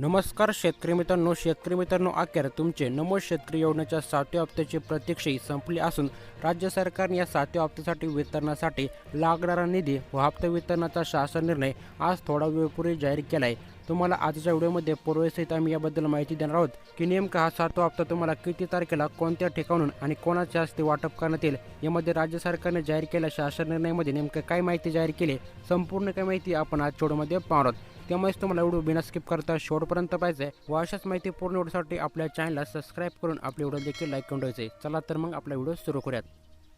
नमस्कार शेतकरी मित्रांनो शेतकरी मित्रांनो अखेर तुमचे नमो शेतकरी योजनेच्या सातव्या हप्त्याची प्रतीक्षाही संपली असून राज्य सरकारने या सातव्या हप्त्यासाठी वितरणासाठी लागणारा निधी व हप्ता वितरणाचा शासन निर्णय आज थोडा वेळपूर्वी जाहीर केला आहे तुम्हाला आजच्या व्हिडिओमध्ये पूर्वसहित आम्ही याबद्दल माहिती देणार आहोत की नेमका हा सातवा हप्ता तुम्हाला किती तारखेला कोणत्या ठिकाणून आणि कोणाच्या हस्ते वाटप करण्यात येईल? यामध्ये राज्य सरकारने जाहीर केलेल्या शासन निर्णयामध्ये नेमकं काय माहिती जाहीर केली संपूर्ण काय माहिती आपण आज व्हिडिओमध्ये पाहणार आहोत. त्यामुळेच तुम्हाला व्हिडिओ बिना स्किप करता शेवटपर्यंत पाहिजे व अशाच माहिती पूर्ण व्हिडिओसाठी आपल्या चॅनलला सबस्क्राईब करून आपले व्हिडिओ देखील लाईक करून ठेवायचे. चला तर मग आपला व्हिडिओ सुरू करूयात.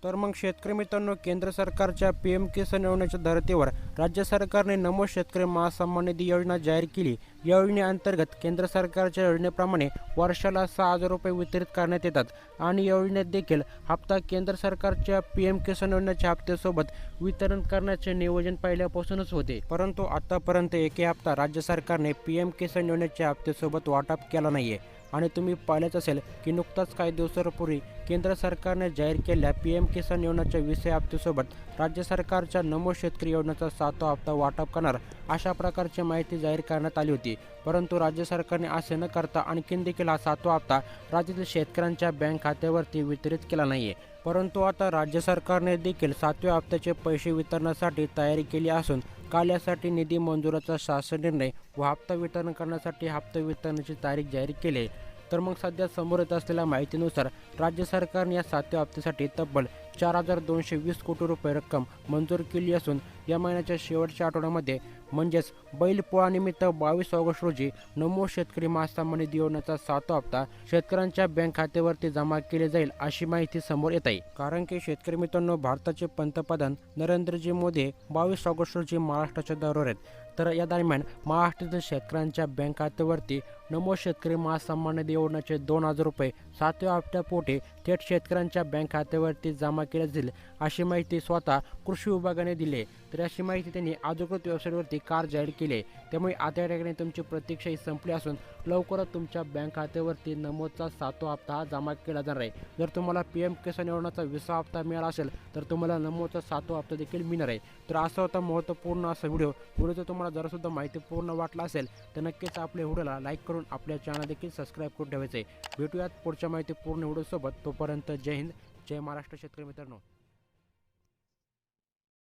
तर मग शेतकरी मित्रांनो केंद्र सरकारच्या पी एम किसान योजनेच्या धर्तीवर राज्य सरकारने नमो शेतकरी महासन्मान निधी योजना जाहीर केली. या योजनेअंतर्गत केंद्र सरकारच्या योजनेप्रमाणे वर्षाला सहा हजार रुपये वितरित करण्यात येतात आणि या योजनेत देखील हप्ता केंद्र सरकारच्या पी एम किसान योजनेच्या हप्त्यासोबत वितरण करण्याचे नियोजन पहिल्यापासूनच होते. परंतु आतापर्यंत एकही हप्ता राज्य सरकारने पी एम किसान योजनेच्या हप्त्यासोबत वाटप केला नाहीये. आणि तुम्ही पाहिलंच असेल की नुकताच काही दिवसांपूर्वी केंद्र सरकारने जाहीर केलेल्या पी एम किसान योजनेच्या विषय हप्त्यासोबत राज्य सरकारच्या नमो शेतकरी योजनेचा सातवा हप्ता वाटप करणार अशा प्रकारची माहिती जाहीर करण्यात आली होती. परंतु राज्य सरकारने असे न करता आणखीन देखील हा सातवा हप्ता राज्यातील शेतकऱ्यांच्या बँक खात्यावरती वितरित केला नाही परंतु आता राज्य सरकारने देखील सातव्या हप्त्याचे पैसे वितरणासाठी तयारी केली असून काल यासाठी निधी मंजुराचा शासन निर्णय व हप्ता वितरण करण्यासाठी हप्ता वितरणाची तारीख जाहीर केली आहे. तर मग सध्या समोर येत असलेल्या माहितीनुसार राज्य सरकारने या सातव्या हप्त्यासाठी तब्बल चार हजार दोनशे वीस कोटी रुपये रक्कम मंजूर केली असून या महिन्याच्या शेवटच्या आठवड्यामध्ये म्हणजेच बैलपोळानिमित्त बावीस ऑगस्ट रोजी नमो शेतकरी महासन्मान निधी योजनेचा सातवा हप्ता शेतकऱ्यांच्या बँक खात्यावरती जमा केले जाईल अशी माहिती समोर येत आहे. कारण की शेतकरी मित्रांनो भारताचे पंतप्रधान नरेंद्रजी मोदी बावीस ऑगस्ट रोजी महाराष्ट्राच्या दौऱ्यावर आहेत. तर या दरम्यान महाराष्ट्रातील शेतकऱ्यांच्या बँक खात्यावरती नमो शेतकरी महासन्मान निधी योजनेचे दोन हजार रुपये सातव्या हप्त्यापोटी थेट शेतकऱ्यांच्या बँक खात्यावरती जमा केले जाईल अशी माहिती स्वतः कृषी विभागाने दिली आहे. तर अशी माहिती त्यांनी अधिकृत वेबसाईटवरती कार जाहीर केली आहे. त्यामुळे आता या ठिकाणी तुमची प्रतीक्षा ही संपली असून लवकरच तुमच्या बँक खात्यावरती नमोदचा सातवा हप्ता हा जमा केला जाणार आहे. जर तुम्हाला पी एम किसान योजनाचा विसा हप्ता मिळाला असेल तर तुम्हाला नमोदचा सातवा हप्ता देखील मिळणार आहे. तर असा होता महत्त्वपूर्ण असा व्हिडिओ. व्हिडिओचा तुम्हाला जरासुद्धा माहिती पूर्ण वाटला असेल तर नक्कीच आपल्या व्हिडिओला लाईक करून आपल्या चॅनल देखील सबस्क्राईब करून ठेवायचं आहे भेटूयात पुढच्या माहिती पूर्ण व्हिडिओसोबत. तोपर्यंत जय हिंद जय महाराष्ट्र शेतकरी मित्रांनो.